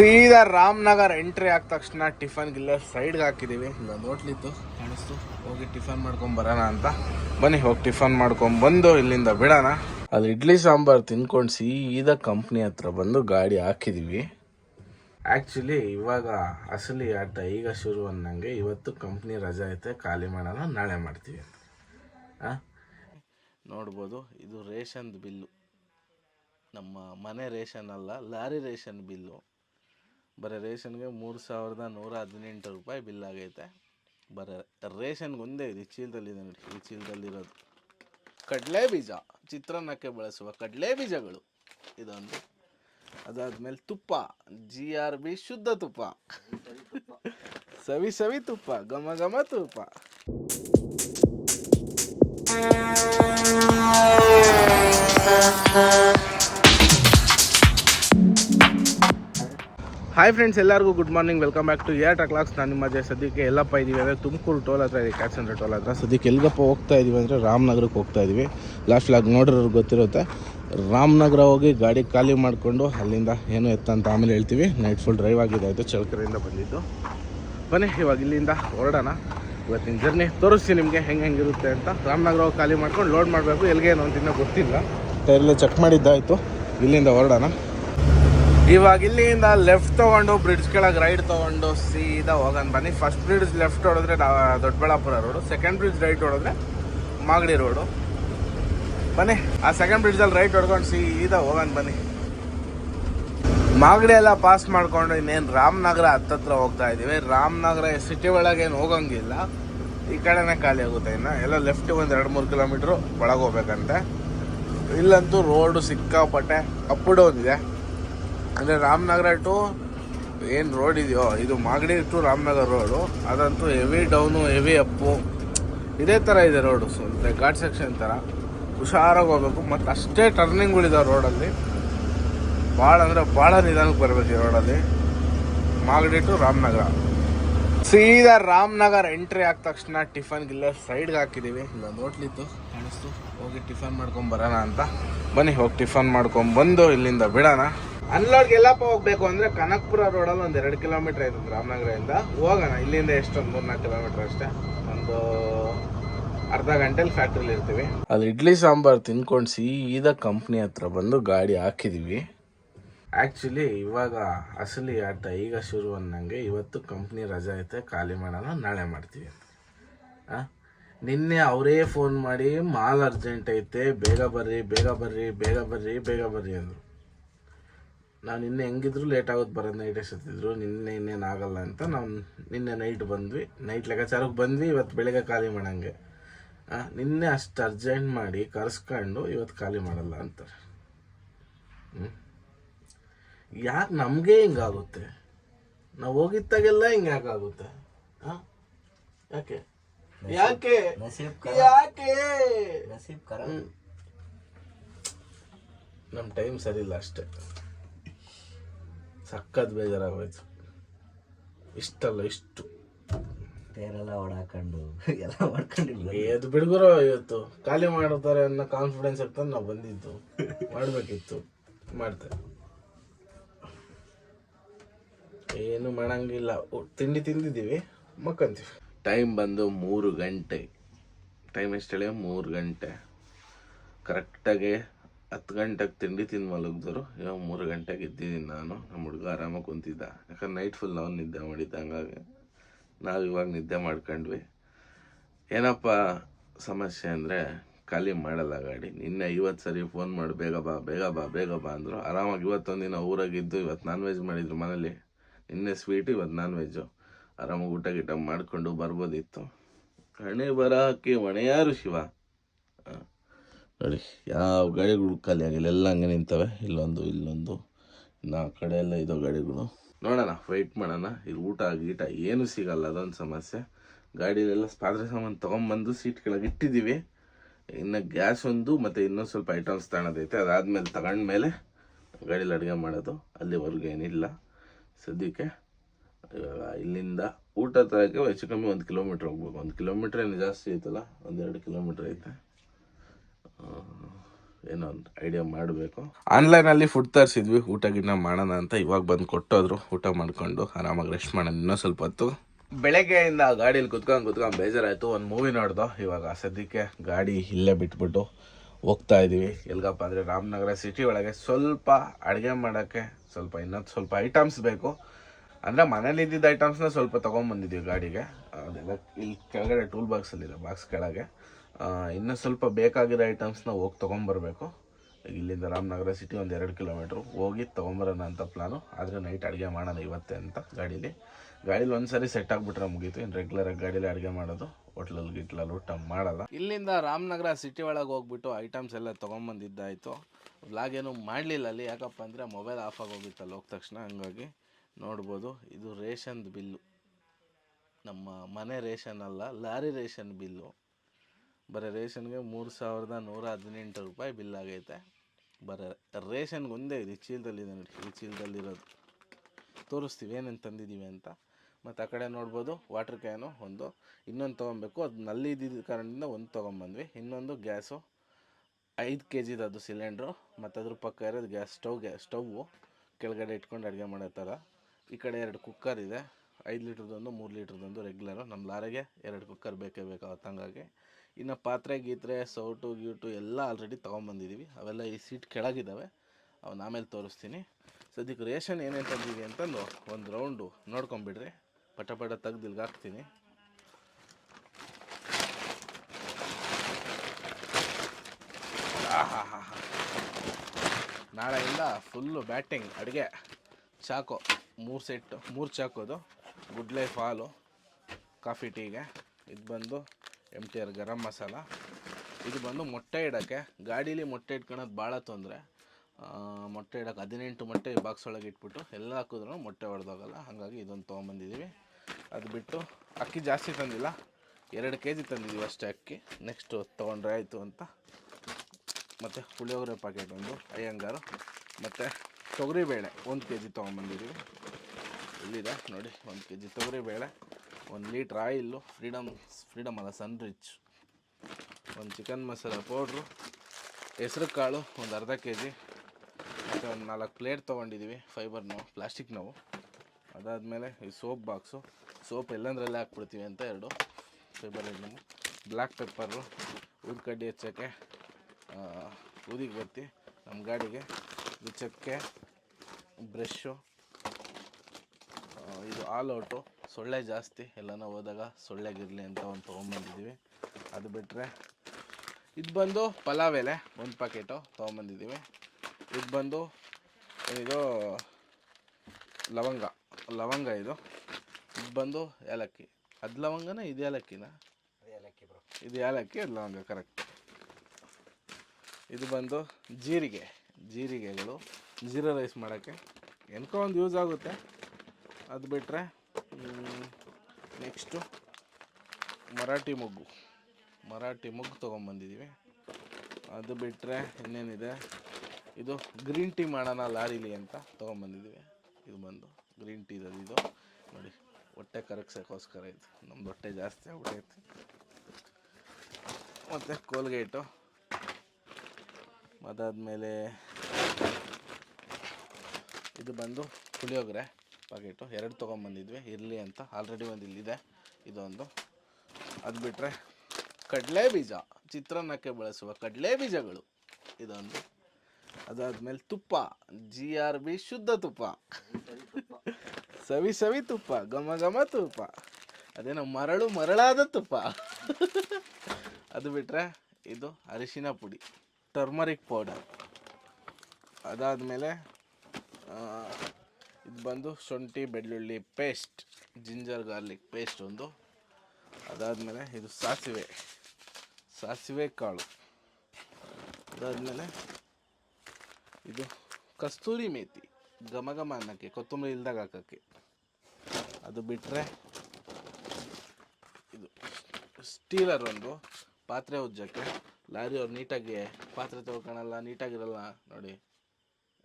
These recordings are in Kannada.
ಸೀದಾ ರಾಮನಗರ್ ಎಂಟ್ರಿ ಆದ ತಕ್ಷಣ ಟಿಫನ್ ಗಿಲ್ಲ ಸೈಡ್ಗೆ ಹಾಕಿದೀವಿ. ಇಲ್ಲೊಂದು ಹೋಟ್ಲಿತ್ತು ಕಾಣಿಸ್ತು. ಹೋಗಿ ಟಿಫನ್ ಮಾಡ್ಕೊಂಡು ಬರೋಣ ಅಂತ. ಬನ್ನಿ, ಹೋಗಿ ಟಿಫನ್ ಮಾಡ್ಕೊಂಡ್ ಬಂದು ಇಲ್ಲಿಂದ ಬಿಡೋಣ. ಅಲ್ಲಿ ಇಡ್ಲಿ ಸಾಂಬಾರ್ ತಿನ್ಕೊಂಡು ಸೀದಾ ಕಂಪ್ನಿ ಹತ್ರ ಬಂದು ಗಾಡಿ ಹಾಕಿದೀವಿ. ಆ್ಯಕ್ಚುಲಿ ಇವಾಗ ಅಸಲಿ ಆಟ ಈಗ ಶುರು ಅನ್ನಂಗೆ ಇವತ್ತು ಕಂಪ್ನಿ ರಜಾ ಐತೆ, ಖಾಲಿ ಮಾಡೋಣ ನಾಳೆ ಮಾಡ್ತೀವಿ ಆ? ನೋಡ್ಬೋದು, ಇದು ರೇಷನ್ದು ಬಿಲ್ಲು. ನಮ್ಮ ಮನೆ ರೇಷನ್ ಅಲ್ಲ, ಲಾರಿ ರೇಷನ್ ಬಿಲ್ಲು. ಬರೀ ರೇಷನ್ಗೆ ಮೂರು ಸಾವಿರದ ನೂರ ಹದಿನೆಂಟು ರೂಪಾಯಿ ಬಿಲ್ ಆಗೈತೆ. ಬರೀ ರೇಷನ್ಗೆ ಒಂದೇ ಇದೆ ಚೀಲದಲ್ಲಿ ನೋಡಿ, ಈ ಚೀಲದಲ್ಲಿರೋದು ಕಡಲೆ ಬೀಜ, ಚಿತ್ರಾನ್ನಕ್ಕೆ ಬಳಸುವ ಕಡಲೆ ಬೀಜಗಳು. ಇದೊಂದು. ಅದಾದ್ಮೇಲೆ ತುಪ್ಪ ಜಿ ಆರ್ ಬಿ ಶುದ್ಧ ತುಪ್ಪ. ಸವಿ ಸವಿ ತುಪ್ಪ, ಘಮ ಘಮ ತುಪ್ಪ. ಹಾಯ್ ಫ್ರೆಂಡ್ಸ್ ಎಲ್ಲರಿಗೂ good morning welcome back to eight clocks ನಾನು ನಿಮ್ಮ ಜೊತೆ ಸದ್ಯಕ್ಕೆ. ಎಲ್ಲಪ್ಪ ಇದ್ದೀವಿ ಅಂದರೆ ತುಮಕೂರು ಟೋಲ್ ಹತ್ರ ಇದೆ. ಕ್ಯಾಚ್ ಸೆಂಟರ್ ಟೋಲ್ ಹತ್ರ. ಸದ್ಯಕ್ಕೆ ಎಲ್ಲಿಗಪ್ಪ ಹೋಗ್ತಾ ಇದ್ದೀವಿ ಅಂದರೆ ರಾಮನಗರಕ್ಕೆ ಹೋಗ್ತಾ ಇದ್ದೀವಿ ಲಾಸ್ಟ್ ಲಾಗ್ ನೋಡಿರೋರು ಗೊತ್ತಿರುತ್ತೆ. ರಾಮನಗರ ಹೋಗಿ ಗಾಡಿ ಖಾಲಿ ಮಾಡಿಕೊಂಡು ಅಲ್ಲಿಂದ ಏನು ಎತ್ತ ಅಂತ ಆಮೇಲೆ ಹೇಳ್ತೀವಿ. ನೈಟ್ ಫುಲ್ ಡ್ರೈವ್ ಆಗಿದೆ. ಆಯಿತು ಚಳಕೆರೆಯಿಂದ ಬಂದಿದ್ದು. ಬನ್ನಿ, ಇವಾಗ ಇಲ್ಲಿಂದ ಹೊರಡೋಣ. ಇವತ್ತಿನ ಜರ್ನಿ ತೋರಿಸ್ತೀನಿ ನಿಮಗೆ ಹೆಂಗೆ ಹೆಂಗಿರುತ್ತೆ ಅಂತ. ರಾಮನಗರ ಹೋಗಿ ಖಾಲಿ ಮಾಡ್ಕೊಂಡು ಲೋಡ್ ಮಾಡಬೇಕು. ಎಲ್ಲಿಗೆ ಏನು ಅಂತ ಇನ್ನೂ ಗೊತ್ತಿಲ್ಲ. ಟೈರೆಲ್ಲ ಚೆಕ್ ಮಾಡಿದ್ದಾಯಿತು. ಇಲ್ಲಿಂದ ಹೊರಡೋಣ. ಇವಾಗ ಇಲ್ಲಿಂದ ಲೆಫ್ಟ್ ತಗೊಂಡು ಬ್ರಿಡ್ಜ್ ಕೆಳಗೆ ರೈಟ್ ತಗೊಂಡು ಸೀದಾ ಹೋಗನ್ ಬನ್ನಿ. ಫಸ್ಟ್ ಬ್ರಿಡ್ಜ್ ಲೆಫ್ಟ್ ಹೊಡೆದ್ರೆ Doddaballapura road second bridge right ಹೊಡೆದ್ರೆ ಮಾಗಡಿ ರೋಡು ಬನ್ನಿ, ಆ ಸೆಕೆಂಡ್ ಬ್ರಿಡ್ಜಲ್ಲಿ ರೈಟ್ ಹೊಡ್ಕೊಂಡು ಸೀದಾ ಹೋಗನ್ ಬನ್ನಿ. ಮಾಗಡಿ ಎಲ್ಲ ಪಾಸ್ ಮಾಡ್ಕೊಂಡು ಇನ್ನೇನು ರಾಮನಗರ ಹತ್ತತ್ರ ಹೋಗ್ತಾ ಇದೀವಿ. ರಾಮನಗರ ಸಿಟಿ ಒಳಗೆ ಏನು ಹೋಗಂಗಿಲ್ಲ. ಈ ಕಡೆನೇ ಖಾಲಿ ಆಗುತ್ತೆ ಇನ್ನು. ಎಲ್ಲ ಲೆಫ್ಟ್ ಒಂದು ಎರಡು ಮೂರು ಕಿಲೋಮೀಟ್ರು ಒಳಗೆ ಹೋಗ್ಬೇಕಂತೆ. ಇಲ್ಲಂತೂ ರೋಡು ಸಿಕ್ಕಾಪಟ್ಟೆ ಅಪ್ ಡೌನ್ ಇದೆ. ಅಂದರೆ ರಾಮನಗರ ಟು ಏನು ರೋಡ್ ಇದೆಯೋ, ಇದು ಮಾಗಡಿ ಟು ರಾಮನಗರ ರೋಡು, ಅದಂತೂ ಹೆವಿ ಡೌನು ಹೆವಿ ಅಪ್ಪು ಇದೇ ಥರ ಇದೆ ರೋಡು ಸ್ವಲ್ಪ ಘಾಟ್ ಸೆಕ್ಷನ್ ಥರ ಹುಷಾರಾಗಿ ಹೋಗ್ಬೇಕು, ಮತ್ತು ಅಷ್ಟೇ ಟರ್ನಿಂಗ್ಗಳಿದಾವೆ ರೋಡಲ್ಲಿ. ಭಾಳ ಅಂದರೆ ಭಾಳ ನಿಧಾನಕ್ಕೆ ಬರಬೇಕು ಈ ರೋಡಲ್ಲಿ. ಮಾಗಡಿ ಟು ರಾಮನಗರ. ಸೀದಾ ರಾಮನಗರ್ ಎಂಟ್ರಿ ಆದ ತಕ್ಷಣ ಟಿಫನ್ ಗಿಲ್ಲ ಸೈಡ್ಗೆ ಹಾಕಿದ್ದೀವಿ ಇಲ್ಲೊಂದು ಹೋಟ್ಲಿತ್ತು ಕಾಣಿಸ್ತು. ಹೋಗಿ ಟಿಫನ್ ಮಾಡ್ಕೊಂಡು ಬರೋಣ ಅಂತ. ಬನ್ನಿ, ಹೋಗಿ ಟಿಫನ್ ಮಾಡ್ಕೊಂಡು ಬಂದು ಇಲ್ಲಿಂದ ಬಿಡೋಣ. ಅನ್ಲೋಡ್ಗೆ ಎಲ್ಲಪ್ಪ ಹೋಗ್ಬೇಕು ಅಂದ್ರೆ ಕನಕ್ಪುರ ರೋಡಲ್ಲಿ ಒಂದು ಎರಡು ಕಿಲೋಮೀಟರ್ ಇದೆ ರಾಮನಗರದಿಂದ. ಹೋಗೋಣ ಇಲ್ಲಿಂದ ಎಷ್ಟೊಂದು ಮೂರ್ನಾಲ್ಕು ಕಿಲೋಮೀಟರ್ ಅಷ್ಟೇ. ಒಂದು ಅರ್ಧ ಗಂಟೆಲಿ ಫ್ಯಾಕ್ಟ್ರಿಲಿ ಇರ್ತೀವಿ. ಅಲ್ಲಿ ಇಡ್ಲಿ ಸಾಂಬಾರ್ ತಿನ್ಕೊಂಡು ಸೀದಾ ಕಂಪ್ನಿ ಹತ್ರ ಬಂದು ಗಾಡಿ ಹಾಕಿದೀವಿ. ಆ್ಯಕ್ಚುಲಿ ಇವಾಗ ಅಸಲಿ ಆಟ ಈಗ ಶುರು ಅನ್ನಂಗೆ ಇವತ್ತು ಕಂಪ್ನಿ ರಜೆ ಐತೆ ಖಾಲಿ ಮಾಡೋಣ ನಾಳೆ ಮಾಡ್ತೀವಿ ಅಂತ. ನಿನ್ನೆ ಅವರೇ ಫೋನ್ ಮಾಡಿ ಮಾಲ್ ಅರ್ಜೆಂಟ್ ಐತೆ ಬೇಗ ಬರ್ರಿ ಬೇಗ ಬರ್ರಿ ಬೇಗ ಬರ್ರಿ ಬೇಗ ಬರ್ರಿ ಅಂದರು. ನಾವು ನಿನ್ನೆ ಹೆಂಗಿದ್ರು ಲೇಟ್ ಆಗೋದು ಬರೋದು ನೈಟ್ ಎಷ್ಟೊತ್ತಿದ್ರು ನಿನ್ನೆ ಇನ್ನೇನು ಆಗಲ್ಲ ಅಂತ ನಾವು ನಿನ್ನೆ ನೈಟ್ ಬಂದ್ವಿ. ನೈಟ್ ಲೆಕ್ಕಾಚಾರಕ್ಕೆ ಬಂದ್ವಿ ಇವತ್ತು ಬೆಳಗ್ಗೆ ಖಾಲಿ ಮಾಡಂಗೆ. ನಿನ್ನೆ ಅಷ್ಟು ಅರ್ಜೆಂಟ್ ಮಾಡಿ ಕರೆಸ್ಕೊಂಡು ಇವತ್ತು ಖಾಲಿ ಮಾಡಲ್ಲ ಅಂತಾರೆ. ಹ್ಞೂ ಯಾಕೆ ನಮಗೆ ಹಿಂಗಾಗುತ್ತೆ? ನಾವು ಹೋಗಿದ್ದಾಗೆಲ್ಲ ಹಿಂಗೆ ಯಾಕಾಗುತ್ತೆ? ಯಾಕೆ? ಯಾಕೆ? ಯಾಕೆ? ನಸೀಬ್ ಕರ ನಮ್ಮ ಟೈಮ್ ಸರಿ ಇಲ್ಲ ಅಷ್ಟೇ. ಸಖತ್ ಬೇಜಾರಾಗೋಯ್ತು. ಇಷ್ಟಲ್ಲ ಇಷ್ಟು. ತೇರೆಲ್ಲ ಓಡಾಕೊಂಡು ಎಲ್ಲ ಮಾಡ್ಕೊಂಡಿಲ್ಲ ಅದು ಬಿಡ್ಗುರೋ ಇವತ್ತು. ಖಾಲಿ ಮಾಡ್ತಾರೆ ಅನ್ನೋ ಕಾನ್ಫಿಡೆನ್ಸ್ ಇತ್ತು ನಾವು ಬಂದಿದ್ದು. ಮಾಡಬೇಕಿತ್ತು. ಮಾಡ್ತೇವೆ. ಏನು ಮಾಡಂಗಿಲ್ಲ. ತಿಂಡಿ ತಿಂದಿದ್ದೀವಿ ಮಕ್ಕಂತೀವಿ. ಟೈಮ್ ಬಂದು ಮೂರು ಗಂಟೆ. ಟೈಮ್ ಎಷ್ಟು ಹೇಳಿ? ಮೂರು ಗಂಟೆ. ಕರೆಕ್ಟಾಗಿ ಹತ್ತು ಗಂಟೆಗೆ ತಿಂಡಿ ತಿಂದು ಮಲಗಿದ್ರು, ಇವಾಗ ಮೂರು ಗಂಟೆಗೆ ಇದ್ದೀನಿ ನಾನು, ನಮ್ಮ ಹುಡುಗ ಆರಾಮಾಗಿ ಕುಂತಿದ್ದ. ಯಾಕಂದ್ರೆ ನೈಟ್ ಫುಲ್ ನಾವು ನಿದ್ದೆ ಮಾಡಿದ್ದ, ಹಂಗಾಗಿ ನಾವು ಇವಾಗ ನಿದ್ದೆ ಮಾಡ್ಕೊಂಡ್ವಿ. ಏನಪ್ಪ ಸಮಸ್ಯೆ ಅಂದರೆ, ಖಾಲಿ ಮಾಡಲ್ಲ ಗಾಡಿ. ನಿನ್ನೆ ಇವತ್ತು ಸರಿ ಫೋನ್ ಮಾಡಿ, ಬೇಗ ಬಾ ಬೇಗ ಬಾ ಬೇಗ ಬಾ ಅಂದರು. ಆರಾಮಾಗಿ ಇವತ್ತೊಂದು ದಿನ ಊರಾಗಿದ್ದು ಇವತ್ತು ನಾನ್ ವೆಜ್ ಮಾಡಿದ್ರು ಮನೇಲಿ. ನಿನ್ನೆ ಸ್ವೀಟು ಇವತ್ತು ನಾನ್ ವೆಜ್ಜು ಆರಾಮಾಗಿ ಊಟ ಗೀಟ ಮಾಡಿಕೊಂಡು ಬರ್ಬೋದಿತ್ತು. ಹಣೆ ಬರಕ್ಕೆ ಒಣೆಯಾರು ಶಿವ. ನೋಡಿ ಯಾವ ಗಾಡಿಗಳು ಖಾಲಿ ಆಗಿಲ್ಲ, ಎಲ್ಲ ಹಂಗೆ ನಿಂತವೆ. ಇಲ್ಲೊಂದು ಇಲ್ಲೊಂದು, ಇನ್ನು ಕಡೆ ಎಲ್ಲ ಇದೋ ಗಾಡಿಗಳು. ನೋಡೋಣ ವೆಯ್ಟ್ ಮಾಡೋಣ. ಇಲ್ಲಿ ಊಟ, ಗೀಟ ಏನು ಸಿಗಲ್ಲ, ಅದೊಂದು ಸಮಸ್ಯೆ. ಗಾಡಿಲೆಲ್ಲ ಪಾತ್ರೆ ಸಾಮಾನು ತೊಗೊಂಬಂದು ಸೀಟ್ ಕೆಳಗೆ ಇಟ್ಟಿದ್ದೀವಿ. ಇನ್ನು ಗ್ಯಾಸ್ ಒಂದು, ಮತ್ತು ಇನ್ನೊಂದು ಸ್ವಲ್ಪ ಐಟಮ್ಸ್ ತಗೊಳೋದೈತೆ. ಅದಾದಮೇಲೆ ತಗೊಂಡ್ಮೇಲೆ ಗಾಡೀಲಿ ಅಡುಗೆ ಮಾಡೋದು. ಅಲ್ಲಿವರೆಗೂ ಏನಿಲ್ಲ. ಸದ್ಯಕ್ಕೆ, ಇವಾಗ ಇಲ್ಲಿಂದ ಊಟ ತರೋಕ್ಕೆ ಹೆಚ್ಚು ಕಮ್ಮಿ ಒಂದು ಕಿಲೋಮೀಟ್ರ್ ಹೋಗ್ಬೇಕು. ಒಂದು ಕಿಲೋಮೀಟ್ರ್ ಏನು ಜಾಸ್ತಿ ಐತಲ್ಲ, ಒಂದೆರಡು ಕಿಲೋಮೀಟ್ರ್ ಐತೆ. ಏನೋ ಒಂದು ಐಡಿಯಾ ಮಾಡಬೇಕು ಆನ್ಲೈನಲ್ಲಿ ಫುಡ್ ತರಿಸಿದ್ವಿ ಊಟ ಗಿಡ ಮಾಡೋಣ ಅಂತ ಇವಾಗ ಬಂದು ಕೊಟ್ಟೋದ್ರು. ಊಟ ಮಾಡ್ಕೊಂಡು ಆರಾಮಾಗಿ ರೆಸ್ಟ್ ಮಾಡೋಣ ಇನ್ನೂ ಸ್ವಲ್ಪ ಹೊತ್ತು. ಬೆಳಗ್ಗೆಯಿಂದ ಗಾಡೀಲಿ ಕುತ್ಕೊಂಡು ಕುತ್ಕೊಂಡು ಬೇಜಾರಾಯಿತು. ಒಂದು ಮೂವಿ ನೋಡ್ದು. ಇವಾಗ ಸದ್ಯಕ್ಕೆ ಗಾಡಿ ಇಲ್ಲೇ ಬಿಟ್ಬಿಟ್ಟು ಹೋಗ್ತಾ ಇದ್ದೀವಿ ಎಲ್ಗಪ್ಪ ಅಂದರೆ ರಾಮನಗರ ಸಿಟಿ ಒಳಗೆ ಸ್ವಲ್ಪ ಅಡುಗೆ ಮಾಡೋಕ್ಕೆ ಸ್ವಲ್ಪ ಇನ್ನೊಂದು ಸ್ವಲ್ಪ ಐಟಮ್ಸ್ ಬೇಕು. ಅಂದರೆ ಮನೇಲಿ ಇದ್ದಿದ್ದ ಐಟಮ್ಸ್ನ ಸ್ವಲ್ಪ ತೊಗೊಂಬಂದಿದ್ದೀವಿ ಗಾಡಿಗೆ. ಅದೆಲ್ಲ ಇಲ್ಲಿ ಕೆಳಗಡೆ ಟೂಲ್ ಬಾಕ್ಸಲ್ಲಿದೆ ಬಾಕ್ಸ್ ಕೆಳಗೆ. ಇನ್ನೂ ಸ್ವಲ್ಪ ಬೇಕಾಗಿರೋ ಐಟಮ್ಸ್ನ ಹೋಗಿ ತೊಗೊಂಬರ್ಬೇಕು. ಇಲ್ಲಿಂದ ರಾಮನಗರ ಸಿಟಿ ಒಂದು ಎರಡು ಕಿಲೋಮೀಟ್ರು ಹೋಗಿ ತೊಗೊಂಬರೋಣ ಅಂತ ಪ್ಲಾನು ಆದರೆ ನೈಟ್ ಅಡುಗೆ ಮಾಡೋಣ ಇವತ್ತೇ ಅಂತ ಗಾಡೀಲಿ. ಗಾಡೀಲಿ ಒಂದ್ಸರಿ ಸೆಟ್ ಆಗಿಬಿಟ್ರೆ ಮುಗೀತು. ಇನ್ನು ರೆಗ್ಯುಲರಾಗಿ ಗಾಡೀಲಿ ಅಡುಗೆ ಮಾಡೋದು. ಹೋಟ್ಲಲ್ಲಿ, ಗಿಟ್ಲಲ್ಲಿ ಊಟ ಮಾಡಲ್ಲ. ಇಲ್ಲಿಂದ ರಾಮನಗರ ಸಿಟಿ ಒಳಗೆ ಹೋಗ್ಬಿಟ್ಟು ಐಟಮ್ಸ್ ಎಲ್ಲ ತೊಗೊಂಬಂದಿದ್ದಾಯಿತು. ವ್ಲಾಗ್ ಮಾಡಲಿಲ್ಲ ಅಲ್ಲಿ. ಯಾಕಪ್ಪ ಅಂದರೆ ಮೊಬೈಲ್ ಆಫ್ ಆಗೋಗಿತ್ತಲ್ಲ ಹೋಗಿದ ತಕ್ಷಣ. ಹಂಗಾಗಿ ನೋಡ್ಬೋದು. ಇದು ರೇಷನ್ದು ಬಿಲ್ಲು. ನಮ್ಮ ಮನೆ ರೇಷನ್ ಅಲ್ಲ, ಲಾರಿ ರೇಷನ್ ಬಿಲ್ಲು. ಬರೀ ರೇಷನ್ಗೆ ಮೂರು ಸಾವಿರದ ನೂರ ಹದಿನೆಂಟು ರೂಪಾಯಿ ಬಿಲ್ ಆಗೈತೆ. ಬರೀ ರೇಷನ್ಗೆ ಒಂದೇ ಇದೆ ಚೀಲದಲ್ಲಿ ನೋಡಿ, ಈ ಚೀಲದಲ್ಲಿರೋದು. ತೋರಿಸ್ತೀವಿ, ಏನೇನು ತಂದಿದ್ದೀವಿ ಅಂತ. ಮತ್ತು ಆ ಕಡೆ ನೋಡ್ಬೋದು ವಾಟರ್ ಕ್ಯಾನು ಒಂದು, ಇನ್ನೊಂದು ತೊಗೊಬೇಕು. ಅದು ನಲ್ಲಿ ಇದ್ದಿದ್ದ ಕಾರಣದಿಂದ ಒಂದು ತೊಗೊಂಬಂದ್ವಿ. ಇನ್ನೊಂದು ಗ್ಯಾಸು, ಐದು ಕೆ ಜಿದು ಅದು ಸಿಲಿಂಡ್ರು ಮತ್ತು ಅದ್ರ ಪಕ್ಕ ಇರೋದು ಗ್ಯಾಸ್ ಸ್ಟವ್, ಗ್ಯಾ ಸ್ಟವ್ವು ಕೆಳಗಡೆ ಇಟ್ಕೊಂಡು ಅಡುಗೆ ಮಾಡೋ ಥರ. ಈ ಕಡೆ ಎರಡು ಕುಕ್ಕರ್ ಇದೆ. ಐದು ಲೀಟ್ರದೊಂದು, ಮೂರು ಲೀಟ್ರದೊಂದು ರೆಗ್ಯುಲರು ನಮ್ಮ ಲಾರಿಗೆ ಎರಡು ಕುಕ್ಕರ್ ಬೇಕೇ ಬೇಕಾಗುತ್ತೆ ಹಂಗಾಗಿ ಇನ್ನು ಪಾತ್ರೆ, ಗೀತ್ರೆ, ಸೌಟು, ಗೀಟು ಎಲ್ಲ ಆಲ್ರೆಡಿ ತೊಗೊಂಬಂದಿದ್ದೀವಿ ಅವೆಲ್ಲ ಈ ಸೀಟ್ ಕೆಳಗಿದ್ದಾವೆ ಅವನ್ನ ಆಮೇಲೆ ತೋರಿಸ್ತೀನಿ. ಸದ್ಯಕ್ಕೆ ರೇಷನ್ ಏನೇನು ತಂದೀವಿ ಅಂತಂದು ಒಂದು ರೌಂಡು ನೋಡ್ಕೊಂಬಿಡ್ರಿ. ಪಟ ಪಟ ತೆಗ್ದು ಇಲ್ಲಿಗೆ ಹಾಕ್ತೀನಿ. ಆಹಾಹಾಹಾ. ನಾಳೆಯಿಂದ ಫುಲ್ಲು ಬ್ಯಾಟಿಂಗ್ ಅಡುಗೆ, ಚಾಕು, ಮೂರು ಸೆಟ್ಟು ಮೂರು ಚಾಕೋದು ಗುಡ್ ಲೈಫ್ ಹಾಲು, ಕಾಫಿ, ಟೀಗೆ. ಇದು ಬಂದು M T R garam masala. ಇದು ಬಂದು ಮೊಟ್ಟೆ ಇಡೋಕ್ಕೆ. ಗಾಡೀಲಿ ಮೊಟ್ಟೆ ಇಟ್ಕೊಳೋದು ಭಾಳ ತೊಂದರೆ. ಮೊಟ್ಟೆ ಇಡೋಕ್ಕೆ ಹದಿನೆಂಟು ಮೊಟ್ಟೆ ಈ ಬಾಕ್ಸ್ ಒಳಗೆ ಇಟ್ಬಿಟ್ಟು ಎಲ್ಲ ಹಾಕಿದ್ರು ಮೊಟ್ಟೆ ಹೊಡೆದೋಗಲ್ಲ ಹಾಗಾಗಿ ಇದೊಂದು ತೊಗೊಂಬಂದಿದ್ದೀವಿ ಅದು ಬಿಟ್ಟು ಅಕ್ಕಿ ಜಾಸ್ತಿ ತಂದಿಲ್ಲ. ಎರಡು ಕೆ ಜಿ ತಂದಿದ್ದೀವಿ ಅಷ್ಟೇ ಅಕ್ಕಿ. ನೆಕ್ಸ್ಟು ತೊಗೊಂಡ್ರೆ ಆಯಿತು ಅಂತ. ಮತ್ತು ಪುಳಿಯೋಗರೆ ಪ್ಯಾಕೆಟ್ ಒಂದು, ಅಯ್ಯಂಗಾರು. ಮತ್ತು ತೊಗರಿಬೇಳೆ ಒಂದು ಕೆ ಜಿ ತೊಗೊಂಬಂದಿದ್ದೀವಿ ಇಲ್ಲಿದೆ ನೋಡಿ, ಒಂದು ಕೆ ಜಿ ತೊಗರಿಬೇಳೆ. ಒಂದು ಲೀಟ್ರ್ ಆಯಿಲ್ಲು ಫ್ರೀಡಮ್ ಫ್ರೀಡಮ್ ಅಲ್ಲ ಸನ್ ರಿಚ್ ಒಂದು ಚಿಕನ್ ಮಸಾಲ ಪೌಡ್ರು ಹೆಸ್ರು ಕಾಳು ಒಂದು ಅರ್ಧ ಕೆ ಜಿ ಮತ್ತು ಒಂದು ನಾಲ್ಕು ಪ್ಲೇಟ್ ತೊಗೊಂಡಿದ್ದೀವಿ ಫೈಬರ್ನು ಪ್ಲಾಸ್ಟಿಕ್ ನಾವು ಅದಾದಮೇಲೆ ಈ ಸೋಪ್ ಬಾಕ್ಸು ಸೋಪ್ ಎಲ್ಲಂದ್ರಲ್ಲೇ ಹಾಕ್ಬಿಡ್ತೀವಿ ಅಂತ ಎರಡು ಫೈಬರ್ ಹೆಣ್ಣು ಬ್ಲ್ಯಾಕ್ ಪೆಪ್ಪರು ಊದ್ಕಡ್ಡಿ ಹೆಚ್ಚೋಕ್ಕೆ ಊದಿಗೆ ಬತ್ತಿ ನಮ್ಮ ಗಾಡಿಗೆ. ಇದು ಚಕ್ಕೆ ಬ್ರಷ್ಷು ಇದು ಆಲ್ ಔಟು ಸೊಳ್ಳೆ ಜಾಸ್ತಿ ಎಲ್ಲನ ಹೋದಾಗ ಸೊಳ್ಳೆಗಿರಲಿ ಅಂತ ಒಂದು ತೊಗೊಂಬಂದಿದ್ದೀವಿ ಅದು ಬಿಟ್ಟರೆ ಇದು ಬಂದು ಪಲಾವ್ ಎಲೆ ಒಂದು ಪ್ಯಾಕೆಟು ತೊಗೊಂಬಂದಿದ್ದೀವಿ ಇದು ಬಂದು ಇದು ಲವಂಗ ಲವಂಗ ಇದು. ಇದು ಬಂದು ಏಲಕ್ಕಿ. ಅದು ಲವಂಗನ ಇದು ಏಲಕ್ಕಿನ? ಅದೇ ಏಲಕ್ಕಿ ಬ್ರೋ ಇದು ಏಲಕ್ಕಿ ಅದು ಲವಂಗ ಕರೆಕ್ಟ್ ಇದು ಬಂದು ಜೀರಿಗೆ ಜೀರಿಗೆಗಳು ಜೀರಾ ರೈಸ್ ಮಾಡೋಕ್ಕೆ. ಎನ್ಕೋ ಒಂದು ಯೂಸ್ ಆಗುತ್ತೆ. ಅದು ಬಿಟ್ಟರೆ ನೆಕ್ಸ್ಟು ಮರಾಠಿ ಮೊಗ್ಗು. ಮರಾಠಿ ಮೊಗ್ಗು ತೊಗೊಂಬಂದಿದ್ದೀವಿ ಅದು ಬಿಟ್ಟರೆ ಇನ್ನೇನಿದೆ? ಇದು ಗ್ರೀನ್ ಟೀ ಮಾಡೋಣ ಲಾರಿಲಿ ಅಂತ ತೊಗೊಂಬಂದಿದ್ದೀವಿ ಇದು ಬಂದು ಗ್ರೀನ್ ಟೀ ಇದು ಇದು. ನೋಡಿ, ಹೊಟ್ಟೆ ಕರಗ್ಸೋಕ್ಕೋಸ್ಕರ ಇದು. ನಮ್ಮದು ಹೊಟ್ಟೆ ಜಾಸ್ತಿ ಆಗ್ಬಿಟ್ಟೈತೆ ಮತ್ತು ಕೋಲ್ಗೇಟು ಅದಾದಮೇಲೆ ಇದು ಬಂದು ಪುಳಿಯೋಗರೆ. ಪ್ಯಾಕೆಟು ಎರಡು ತೊಗೊಂಬಂದಿದ್ವಿ ಇರಲಿ ಅಂತ. ಆಲ್ರೆಡಿ ಒಂದು ಇಲ್ಲಿದೆ. ಇದೊಂದು. ಅದು ಬಿಟ್ಟರೆ ಕಡಲೆ ಬೀಜ. ಚಿತ್ರಾನ್ನಕ್ಕೆ ಬಳಸುವ ಕಡಲೆ ಬೀಜಗಳು. ಇದೊಂದು. ಅದಾದಮೇಲೆ ತುಪ್ಪ. ಜಿ ಆರ್ ಬಿ ಶುದ್ಧ ತುಪ್ಪ. ಸವಿ ಸವಿ ತುಪ್ಪ. ಘಮ ಘಮ ತುಪ್ಪ. ಅದೇನೋ ಮರಳು ಮರಳಾದ ತುಪ್ಪ. ಅದು ಬಿಟ್ಟರೆ ಇದು ಅರಿಶಿನ ಪುಡಿ. ಟರ್ಮರಿಕ್ ಪೌಡರ್ ಅದಾದಮೇಲೆ ಇದು ಬಂದು ಶುಂಠಿ, ಬೆಳ್ಳುಳ್ಳಿ ಪೇಸ್ಟ್, ಜಿಂಜರ್ ಗಾರ್ಲಿಕ್ ಪೇಸ್ಟ್ ಒಂದು. ಅದಾದಮೇಲೆ ಇದು ಸಾಸಿವೆ ಸಾಸಿವೆ ಕಾಳು. ಅದಾದಮೇಲೆ ಇದು ಕಸ್ತೂರಿ ಮೇಥಿ ಘಮ ಘಮ ಅನ್ನೋಕ್ಕೆ, ಕೊತ್ತಂಬರಿ ಇಲ್ದಾಗ ಹಾಕೋಕ್ಕೆ. ಅದು ಬಿಟ್ಟರೆ ಇದು ಸ್ಟೀಲರ್ ಒಂದು, ಪಾತ್ರೆ ಉಜ್ಜೋಕ್ಕೆ. ಲಾರಿ ಅವ್ರು ನೀಟಾಗಿ ಪಾತ್ರೆ ತೊಳ್ಕೊಳಲ್ಲ, ನೀಟಾಗಿರಲ್ಲ ನೋಡಿ.